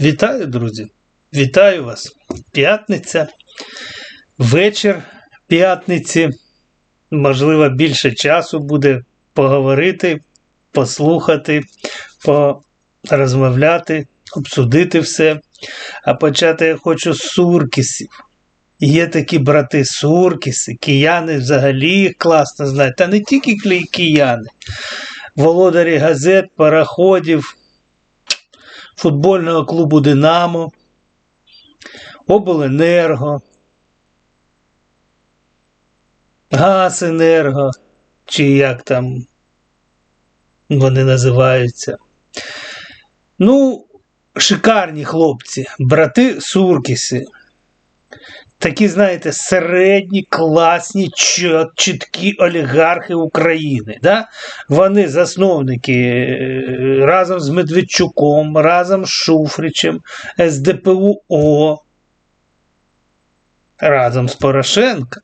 Вітаю, друзі! Вітаю вас! П'ятниця, вечір п'ятниці. Можливо, більше часу буде поговорити, послухати, порозмовляти, обсудити все. А почати я хочу з Суркісів. Є такі брати Суркіси, кияни взагалі їх класно знають, та не тільки кияни, володарі газет, пароходів, футбольного клубу Динамо, Обленерго, Газенерго, чи як там вони називаються. Ну, шикарні хлопці, брати Суркіси. Такі, знаєте, середні, класні, чіткі олігархи України. Да? Вони засновники е, разом з Медведчуком, разом з Шуфричем, СДПУО, разом з Порошенко.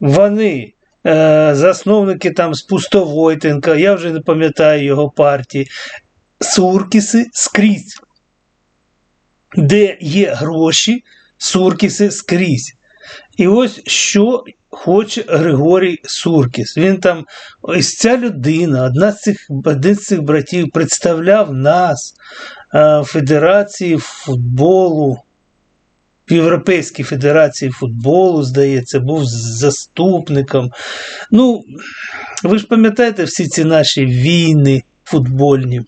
Вони е, засновники там з Пустовойтенка, я вже не пам'ятаю його партії, Суркіси скрізь. Де є гроші, Суркіси скрізь. І ось що хоче Григорій Суркіс. Він там, ось ця людина, одна з цих, один з цих братів, представляв нас е, Федерації футболу, в Європейській Федерації футболу, здається, був заступником. Ну, ви ж пам'ятаєте всі ці наші війни футбольні.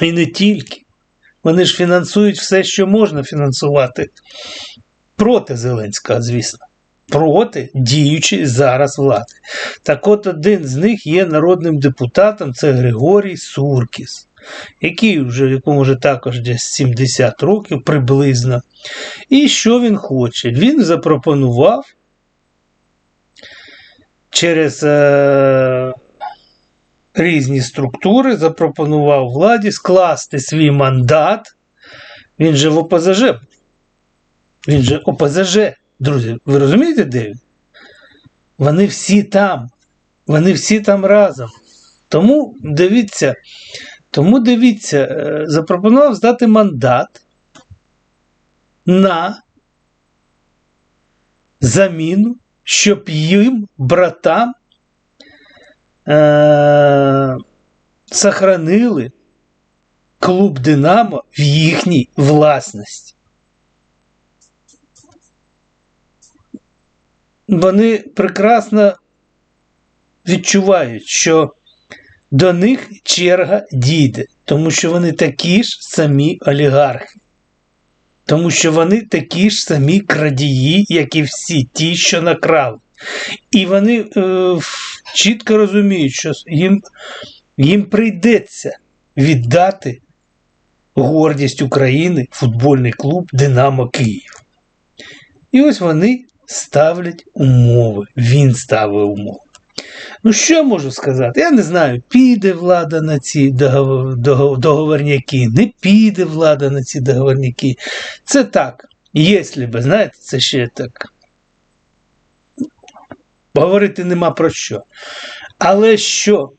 І не тільки. Вони ж фінансують все, що можна фінансувати. Проти Зеленського, звісно. Проти діючої зараз влади. Так от один з них є народним депутатом, це Григорій Суркіс, який вже, якому вже також десь 70 років приблизно. І що він хоче? Він запропонував через е, різні структури, запропонував владі скласти свій мандат. Він же в ОПЗЖ. Він же ОПЗЖ. Друзі, ви розумієте, де він? Вони всі там. Вони всі там разом. Тому дивіться, тому дивіться, е, запропонував здати мандат на заміну, щоб їм, братам, е- сохранили клуб Динамо в їхній власності. Вони прекрасно відчувають, що до них черга дійде, тому що вони такі ж самі олігархи. Тому що вони такі ж самі крадії, як і всі ті, що накрали. І вони е, чітко розуміють, що їм, їм прийдеться віддати гордість України футбольний клуб Динамо Київ. І ось вони ставлять умови. Він ставить умови. Ну, що я можу сказати? Я не знаю, піде влада на ці договорняки, не піде влада на ці договорняки. Це так. Якщо знаєте, це ще так. Говорити нема про що. Але що,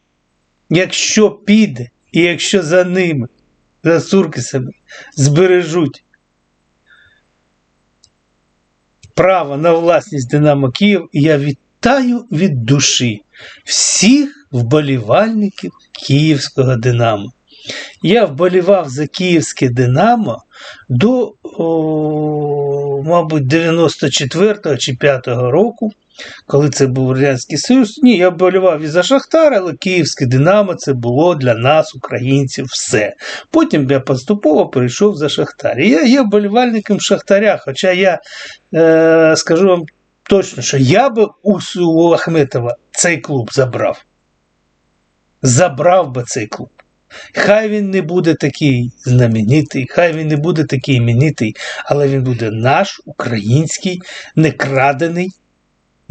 якщо піде, і якщо за ними, за Суркисами, збережуть право на власність Динамо Київ, я вітаю від душі всіх вболівальників Київського Динамо. Я вболівав за Київське Динамо до, о, мабуть, 94-го чи 5-го року, коли це був Радянський Союз. Ні, я вболівав і за Шахтар, але Київське Динамо це було для нас, українців, все. Потім я поступово перейшов за Шахтар. І я є вболівальником Шахтаря, хоча я е, скажу вам точно, що я би у, у Ахметова цей клуб забрав. Забрав би цей клуб. Хай він не буде такий знаменитий, хай він не буде такий іменитий, але він буде наш український,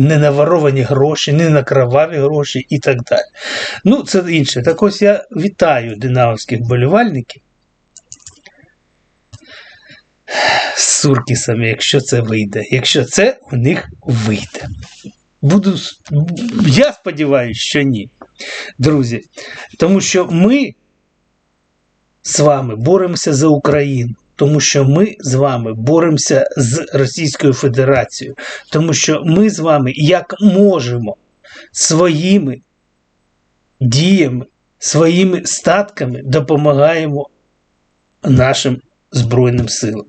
не крадений, не наворовані гроші, не на кроваві гроші і так далі. Ну, це інше. Так ось я вітаю динамовських болівальників з Суркісами, якщо це вийде. Якщо це у них вийде. Буду, я сподіваюся, що ні, друзі. Тому що ми з вами боремося за Україну. Тому що ми з вами боремося з Російською Федерацією, тому що ми з вами як можемо своїми діями, своїми статками допомагаємо нашим Збройним силам.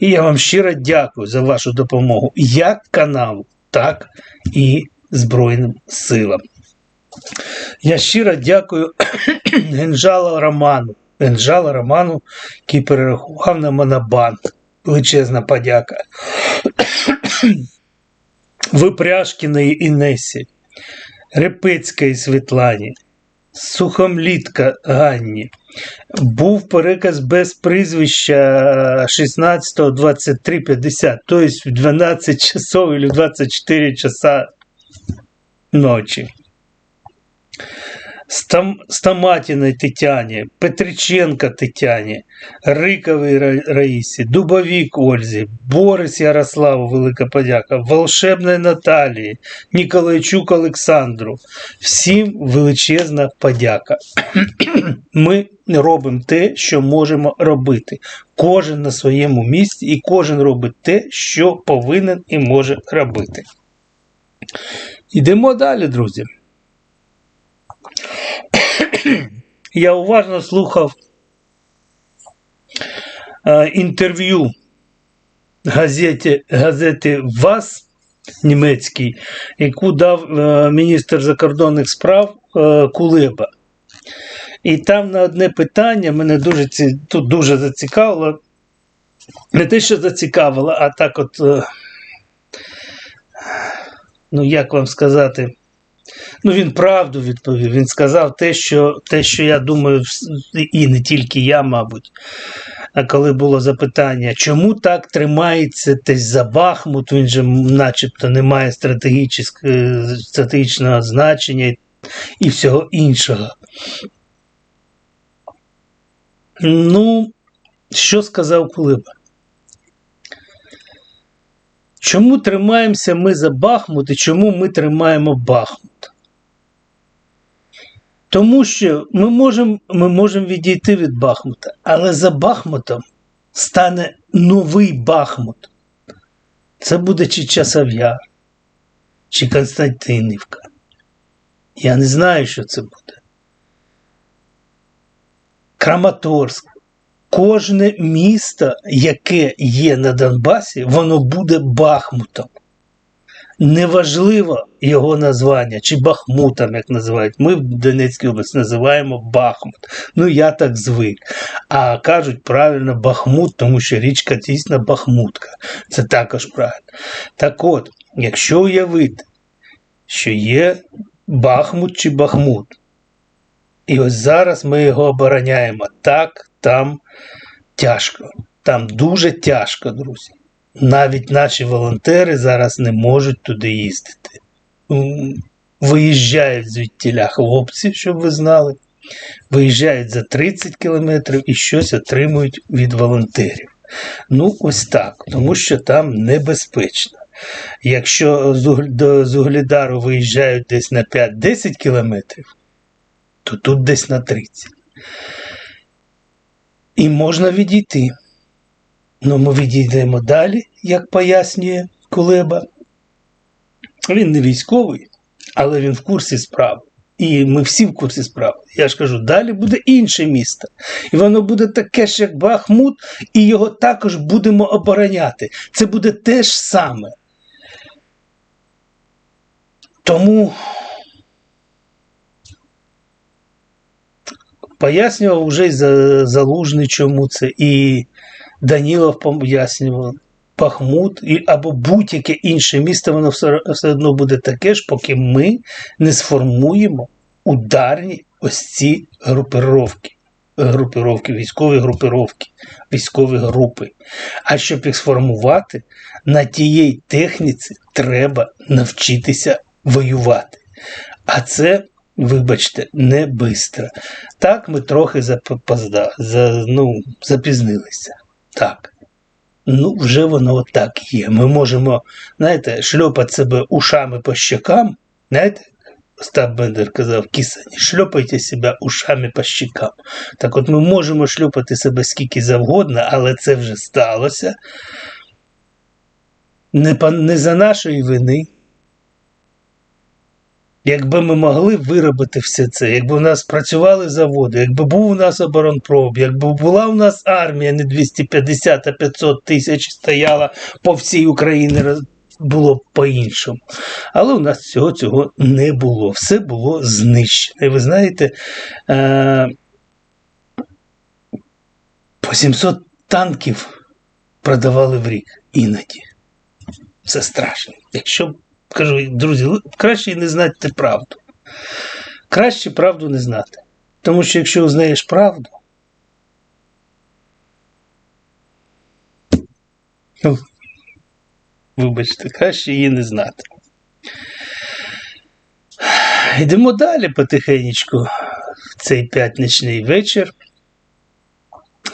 І я вам щиро дякую за вашу допомогу як каналу, так і Збройним силам. Я щиро дякую Генжала Роману. Генжала Роману, який перерахував на Монобанк. Величезна подяка. Випряшкіної Інесі, Репецької Світлані, Сухомлітка Ганні. Був переказ без прізвища 16.23.50, тобто в 12 часов или 24 часа ночі. Стам, Стаматіної Тетяні, Петриченка Тетяні, Риковій Раїсі, Дубовік Ользі, Борис Ярославу, велика подяка, Волшебної Наталії, Ніколайчук Олександру. Всім величезна подяка. Ми робимо те, що можемо робити. Кожен на своєму місці, і кожен робить те, що повинен і може робити. Йдемо далі, друзі. Я уважно слухав е, інтерв'ю газеті, газети ВАС німецькій, яку дав е, міністр закордонних справ е, Кулеба. І там на одне питання мене дуже тут дуже зацікавило. Не те, що зацікавило, а так от. Ну, як вам сказати, Ну, він правду відповів. Він сказав те, що те, що я думаю, і не тільки я, мабуть. А коли було запитання, чому так тримається десь за Бахмут, він же начебто не має стратегічного значення і всього іншого. Ну, що сказав Кулеба? Чому тримаємося ми за Бахмут і чому ми тримаємо Бахмут? Тому що ми можемо ми можем відійти від Бахмута, але за Бахмутом стане новий Бахмут. Це буде чи Часов Яр, чи Константинівка. Я не знаю, що це буде. Краматорськ. Кожне місто, яке є на Донбасі, воно буде Бахмутом. Неважливо його названня, чи Бахмутом, як називають. Ми в Донецькій області називаємо Бахмут. Ну, я так звик. А кажуть правильно Бахмут, тому що річка дійсно Бахмутка. Це також правильно. Так от, якщо уявити, що є Бахмут чи Бахмут, і ось зараз ми його обороняємо. Так, там тяжко. Там дуже тяжко, друзі. Навіть наші волонтери зараз не можуть туди їздити. Виїжджають звідтіля хлопці, щоб ви знали. Виїжджають за 30 кілометрів і щось отримують від волонтерів. Ну, ось так, тому що там небезпечно. Якщо з Уг- до з Угледару виїжджають десь на 5-10 кілометрів, то тут десь на 30. І можна відійти. Ну, ми відійдемо далі, як пояснює Кулеба. Він не військовий, але він в курсі справи. І ми всі в курсі справи. Я ж кажу, далі буде інше місто. І воно буде таке ж, як Бахмут, і його також будемо обороняти. Це буде те ж саме. Тому пояснював вже й залужний, чому це, і Данілов пояснював. Бахмут або будь-яке інше місто, воно все, все одно буде таке ж, поки ми не сформуємо ударні ось ці групировки. Групировки, військові групировки, військові групи. А щоб їх сформувати, на тієї техніці треба навчитися воювати. А це, вибачте, не бистро. Так, ми трохи запозда, за, ну, запізнилися. Так. Ну, вже воно так є. Ми можемо, знаєте, шльопати себе ушами по щекам, знаєте, Остап Бендер казав, киса, не шльопайте себе ушами по щекам. Так от ми можемо шльопати себе скільки завгодно, але це вже сталося. Не, не за нашої вини. Якби ми могли виробити все це, якби у нас працювали заводи, якби був у нас оборонпром, якби була у нас армія не 250, а 500 тисяч стояла по всій Україні, було б по-іншому. Але у нас всього цього не було. Все було знищено. І ви знаєте, е- по 700 танків продавали в рік іноді. Це страшно. Якщо кажу, друзі, краще не знати правду. Краще правду не знати. Тому що якщо узнаєш правду, ну, вибачте, краще її не знати. Йдемо далі потихенечку в цей п'ятничний вечір.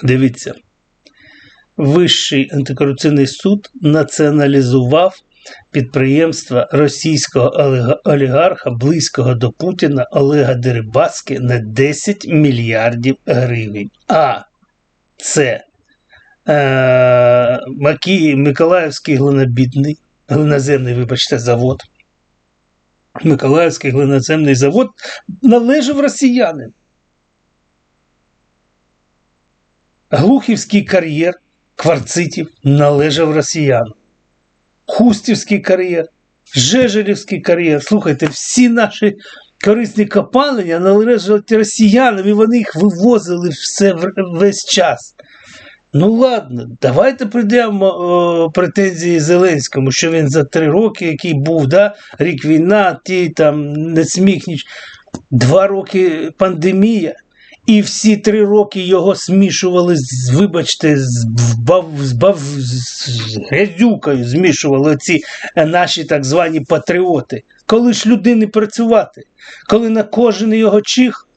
Дивіться. Вищий антикорупційний суд націоналізував підприємства російського олігарха, близького до Путіна Олега Дерибаски на 10 мільярдів гривень. А це е, Макі, Миколаївський глинобідний, глиноземний, вибачте, завод. Миколаївський глиноземний завод належав росіянам. Глухівський кар'єр кварцитів належав росіянам. Хустівський кар'єр, Жежелівський кар'єр. Слухайте, всі наші корисні копалення належать росіянам, і вони їх вивозили все весь час. Ну ладно, давайте прийдемо о, претензії Зеленському, що він за три роки, який був, да, рік війна, ті там не сміх ніч. Два роки пандемія, і всі три роки його смішували вибачте, з, бав, з, бав, з грязюкою змішували ці е, наші так звані патріоти. Коли ж людини працювати, коли на кожен його чих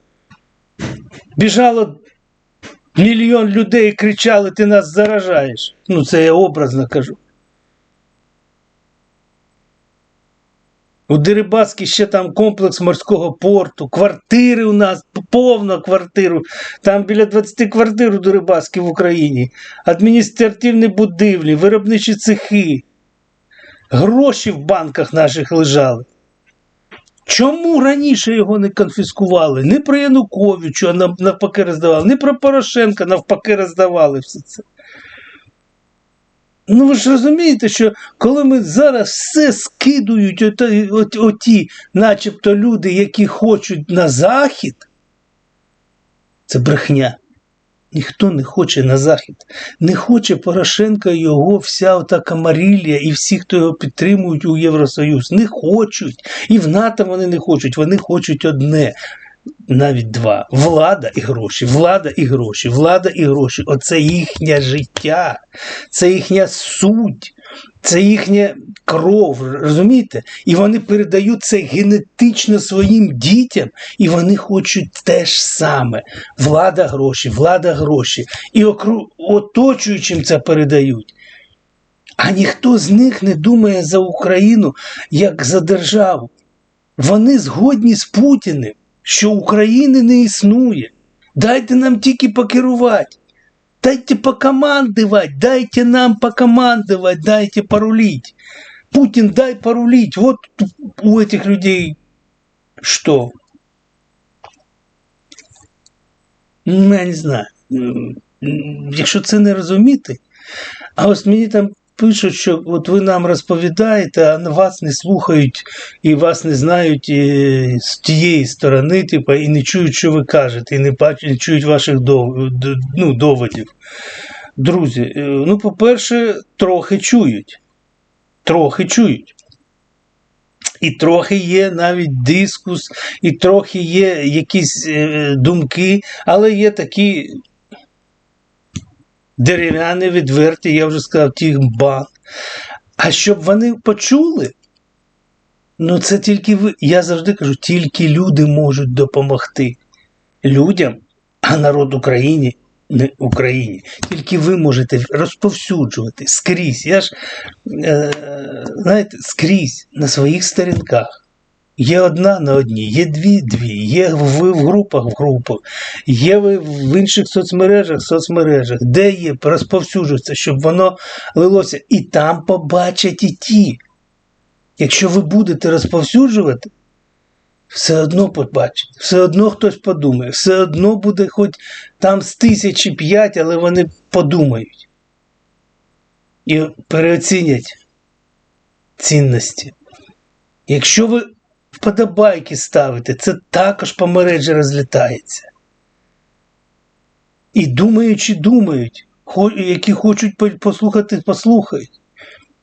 біжало мільйон людей і кричали, ти нас заражаєш. Ну, це я образно кажу. У Дерибаски ще там комплекс морського порту, квартири у нас, повна квартиру. Там біля 20 квартир у Дерибаски в Україні, адміністративні будівлі, виробничі цехи. Гроші в банках наших лежали. Чому раніше його не конфіскували? Не про Януковича нав- навпаки роздавали, не про Порошенка навпаки роздавали все це. Ну ви ж розумієте, що коли ми зараз все скидують, оті, от, оті, начебто люди, які хочуть на захід, це брехня. Ніхто не хоче на захід. Не хоче Порошенка його вся ота камарілія і всі, хто його підтримують у Євросоюз. Не хочуть. І в НАТО вони не хочуть. Вони хочуть одне. Навіть два. Влада і гроші, влада і гроші, влада і гроші. Оце їхнє життя, це їхня суть, це їхня кров, розумієте? І вони передають це генетично своїм дітям, і вони хочуть те ж саме. Влада гроші, влада гроші. І окру... оточуючим це передають. А ніхто з них не думає за Україну як за державу. Вони згодні з Путіним, що України не існує. Дайте нам тільки покерувати. Дайте покомандувати, дайте нам покомандувати, дайте порулить. Путин, дай порулить. Вот у этих людей что? Ну, я не знаю. Якщо це не розуміти, а ось мені там пишуть, що от ви нам розповідаєте, а вас не слухають і вас не знають е, з тієї сторони, типу, і не чують, що ви кажете, і не бачать, не чують ваших дов, ну, доводів. Друзі, е, ну, по-перше, трохи чують. Трохи чують. І трохи є навіть дискус, і трохи є якісь е, думки, але є такі дерев'яні, відверті, я вже сказав, тих банд. А щоб вони почули, ну це тільки ви. Я завжди кажу, тільки люди можуть допомогти людям, а народ Україні не Україні. Тільки ви можете розповсюджувати скрізь. Я ж, е, знаєте, скрізь на своїх сторінках, Є одна на одній, є дві дві, є ви в групах в групах, є ви в інших соцмережах, соцмережах, де є, розповсюджується, щоб воно лилося. І там побачать і ті. Якщо ви будете розповсюджувати, все одно побачить, все одно хтось подумає, все одно буде хоч там з тисячі п'ять, але вони подумають і переоцінять цінності. Якщо ви вподобайки ставите, це також по мережі розлітається. І думаючи, думають, які хочуть послухати, послухають.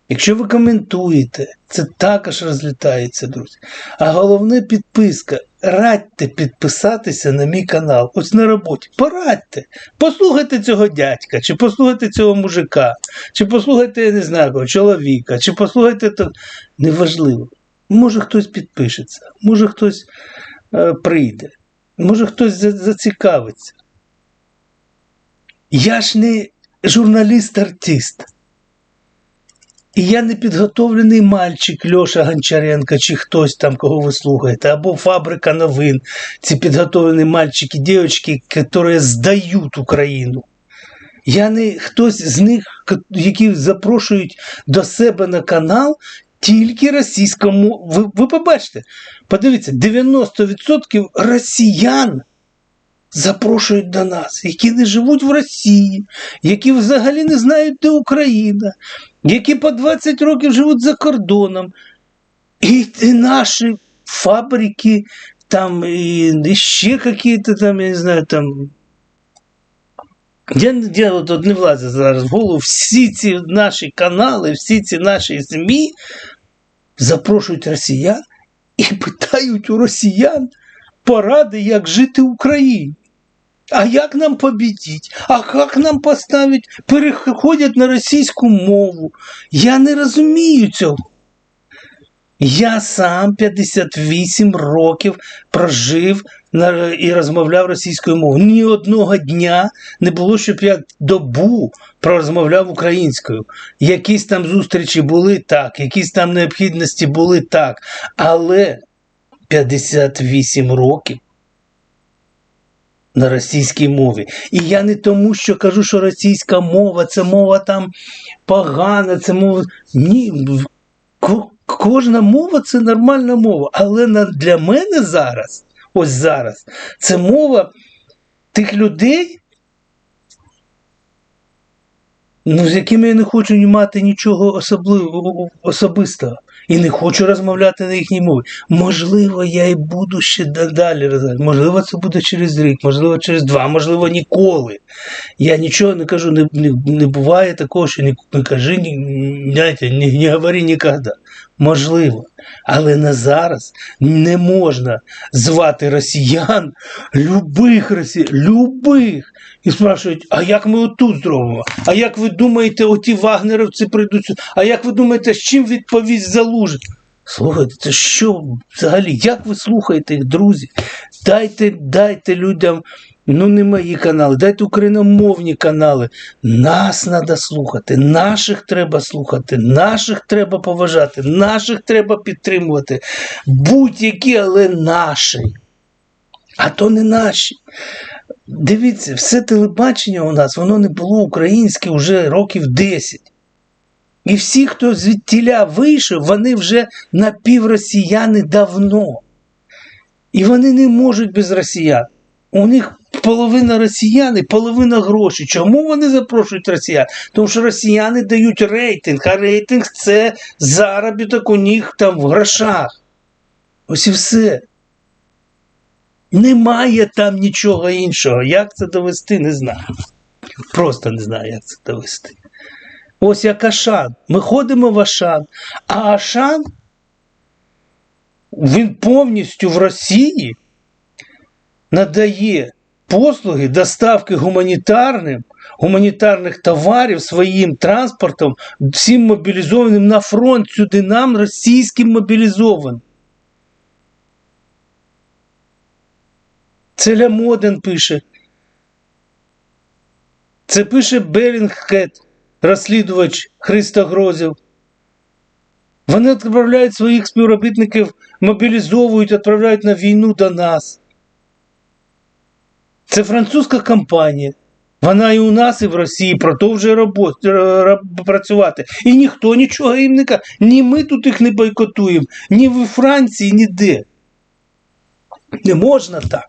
Якщо ви коментуєте, це також розлітається, друзі. А головне підписка. Радьте підписатися на мій канал. Ось на роботі. Порадьте. Послухайте цього дядька, чи послухайте цього мужика, чи послухайте, я не знаю, чоловіка, чи послухайте то. Неважливо. Може хтось підпишеться, може хтось е, прийде, може хтось зацікавиться. Я ж не журналіст-артист. І я не підготовлений мальчик Льоша Гончаренко чи хтось там, кого ви слухаєте, або фабрика новин, ці підготовлені мальчики, дівчатки, які здають Україну. Я не хтось з них, які запрошують до себе на канал тільки російському. Ви, ви побачите, подивіться, 90% росіян запрошують до нас, які не живуть в Росії, які взагалі не знають, де Україна, які по 20 років живуть за кордоном. І, і наші фабрики, там, і, ще якісь там, я не знаю, там. Я, я от, не влазю зараз в голову. Всі ці наші канали, всі ці наші ЗМІ запрошують росіян і питають у росіян поради, як жити в Україні. А як нам побідіть? А як нам поставить? Переходять на російську мову. Я не розумію цього. Я сам 58 років прожив і розмовляв російською мовою. Ні одного дня не було, щоб я добу пророзмовляв українською. Якісь там зустрічі були так, якісь там необхідності були так. Але 58 років на російській мові. І я не тому, що кажу, що російська мова це мова там погана, це мова. Ні, кожна мова це нормальна мова. Але для мене зараз, ось зараз, це мова тих людей, ну, з якими я не хочу ні мати нічого особистого. І не хочу розмовляти на їхній мові. Можливо, я і буду ще далі розмовляти. Можливо, це буде через рік, можливо, через два, можливо, ніколи. Я нічого не кажу, не, не, не буває такого, що не, не кажи, ні, не, не говори ніколи. Можливо. Але на зараз не можна звати росіян, любих росіян, любих. І спрашують, а як ми отут зробимо? А як ви думаєте, оті вагнерівці прийдуть? сюди? А як ви думаєте, з чим відповість залужить? Слухайте, це що взагалі? Як ви слухаєте їх, друзі? Дайте, дайте людям, ну не мої канали, дайте україномовні канали. Нас треба слухати, наших треба слухати, наших треба поважати, наших треба підтримувати. Будь-які, але наші. А то не наші. Дивіться, все телебачення у нас, воно не було українське вже років 10. І всі, хто звідтіля вийшов, вони вже напівросіяни давно. І вони не можуть без росіян. У них половина росіян і половина грошей. Чому вони запрошують росіян? Тому що росіяни дають рейтинг, а рейтинг це заробіток у них там в грошах. Ось і все. Немає там нічого іншого. Як це довести, не знаю. Просто не знаю, як це довести. Ось як Ашан. Ми ходимо в Ашан, а Ашан він повністю в Росії надає послуги доставки гуманітарним, гуманітарних товарів своїм транспортом всім мобілізованим на фронт сюди нам, російським мобілізованим. Це Лямоден пише. Це пише Белінгхед, розслідувач Христа Грозів. Вони відправляють своїх співробітників, мобілізовують, відправляють на війну до нас. Це французька компанія. Вона і у нас, і в Росії продовжує робо- р- працювати. І ніхто нічого їм не каже. Ні ми тут їх не бойкотуємо, ні в Франції, ніде. Не можна так.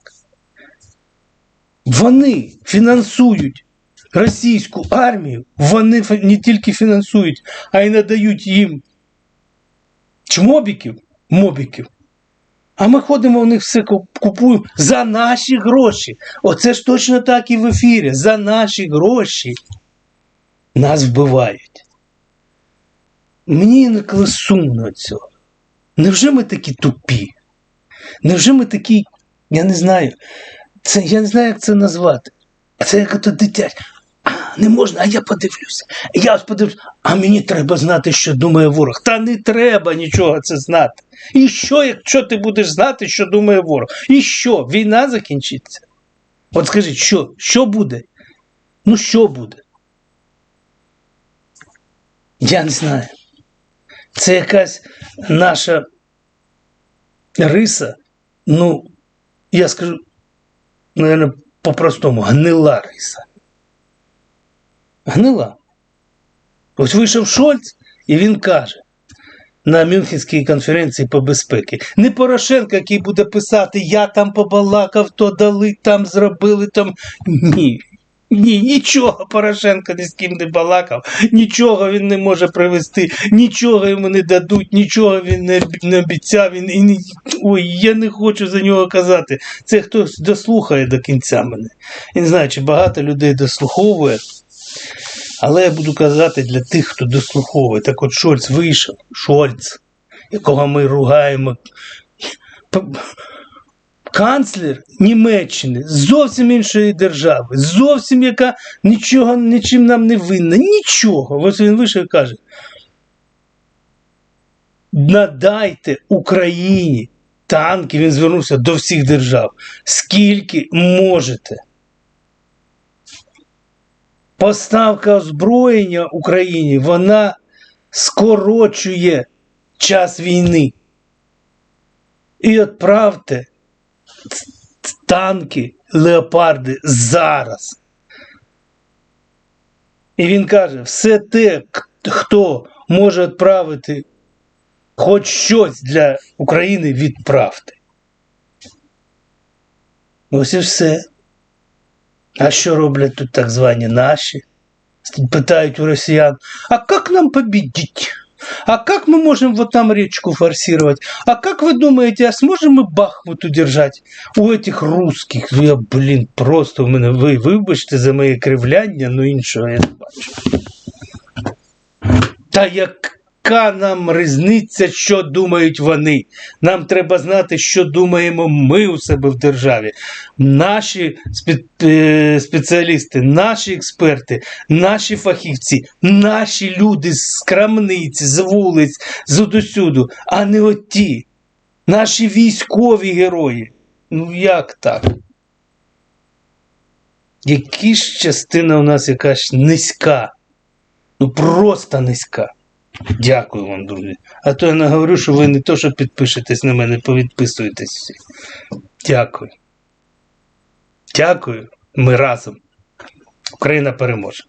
Вони фінансують російську армію, вони не тільки фінансують, а й надають їм чмобіків, мобіків. А ми ходимо в них все купуємо за наші гроші. Оце ж точно так і в ефірі. За наші гроші нас вбивають. Мені інколи сумно цього. Невже ми такі тупі? Невже ми такі, я не знаю, це, я не знаю, як це назвати. Це як ото дитяче. Не можна, а я подивлюся. Я подивлюся, а мені треба знати, що думає ворог. Та не треба нічого це знати. І що, якщо ти будеш знати, що думає ворог? І що? Війна закінчиться? От скажіть, що? Що буде? Ну, що буде? Я не знаю. Це якась наша риса, ну, я скажу, наверное, по-простому, гнила риса. Гнила. Ось вийшов Шольц, і він каже на Мюнхенській конференції по безпеці. Не Порошенко, який буде писати, я там побалакав, то дали, там зробили там. Ні. Ні, нічого Порошенко ні з ким не балакав, нічого він не може привести, нічого йому не дадуть, нічого він не, не обіцяв. Він, і не, ой, я не хочу за нього казати. Це хтось дослухає до кінця мене. Я не знаю, чи багато людей дослуховує. Але я буду казати для тих, хто дослуховує. Так от Шольц вийшов, Шольц, якого ми ругаємо. Канцлер Німеччини зовсім іншої держави, зовсім яка нічого, нічим нам не винна. Нічого. Ось він вийшов і каже: надайте Україні танки, він звернувся до всіх держав, скільки можете. Поставка озброєння Україні вона скорочує час війни. І відправте танки, леопарди зараз. І він каже: все те, хто може відправити хоч щось для України, відправте. Ось і все. А що роблять тут так звані наші? Питають у росіян, а как нам победить? А как мы можем вот там речку форсировать? А как вы думаете, а сможем мы Бахмут удержать у этих русских? Я, блін, просто в мене ви вибачте за моє кривляння, ну іншого я не бачу. Та яка нам різниця, що думають вони? Нам треба знати, що думаємо ми у себе в державі. Наші е, спеціалісти, наші експерти, наші фахівці, наші люди з крамниць, з вулиць, з удосюду, а не оті. Наші військові герої. Ну як так? Які ж частина у нас якась низька. Ну просто низька. Дякую вам, друзі. А то я не говорю, що ви не то, що підпишетесь на мене, повідписуєтесь. Дякую. Дякую. Ми разом. Україна переможе.